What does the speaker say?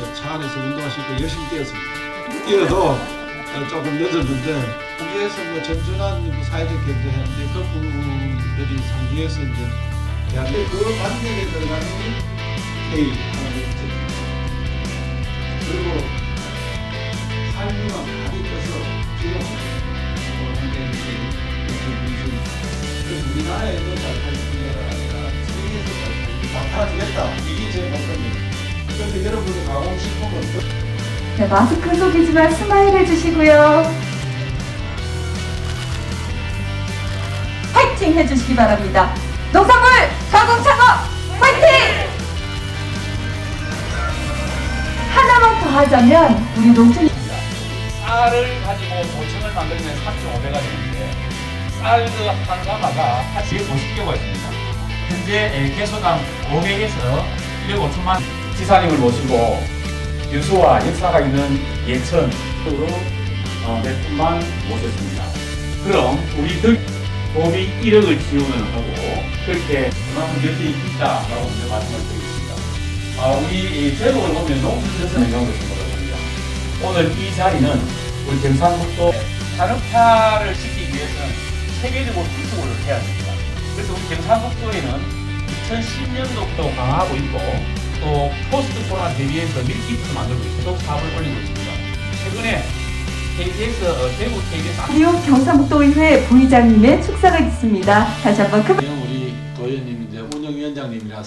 저희도 조금 늦었는데 거기에서 뭐 전준한 뭐 사회적 경제했는데 그 부분들이 상기해서 이제 대한민국 그 반경에 들어가는 K 하나 있죠. 그리고 삶이만 많이 떠서 지금 뭐 그래서 우리나라에도 잘 살리기가 아니라 세계에서 잘 살리기 다. 팔아주겠다. 이게 제 목표 그런데 여러분이 가고 싶은 건 네, 마스크 속이지만 스마일 해주시고요. 파이팅 해주시기 바랍니다. 농산물 가공 창업 파이팅! 하나만 더 하자면 우리 농촌 쌀을 가지고 보청을 만들면 3.5배가 되는데 쌀그 한 가마가 850개가 있습니다. 현재 개소당 500에서 1억 5천만 지사님을 모시고 유수와 역사가 있는 예천으로 어, 몇 분만 모셨습니다. 그럼 우리 들 법이 1억을 지원을 하고 그렇게 그만큼 열심히 있다라고 이제 말씀을 드리겠습니다. 아, 우리 이 제목을 보면 농촌에서 행동을 했습니다. 오늘 이 자리는 우리 경상북도 산업화를 시키기 위해서는 세계적으로 구축을 해야 됩니다. 그래서 우리 경상북도에는 2010년도부터 강화하고 있고 또 포스트 코로나 대비해서 밀키트를 만들고 계속 사업을 벌리고 있습니다. 최근에 KBS 어, 대구 KBS 그리고 경상북도의회 부의장님의 축사가 있습니다. 다시 한번 큰 우리 도현님 이제 운영위원장님이라서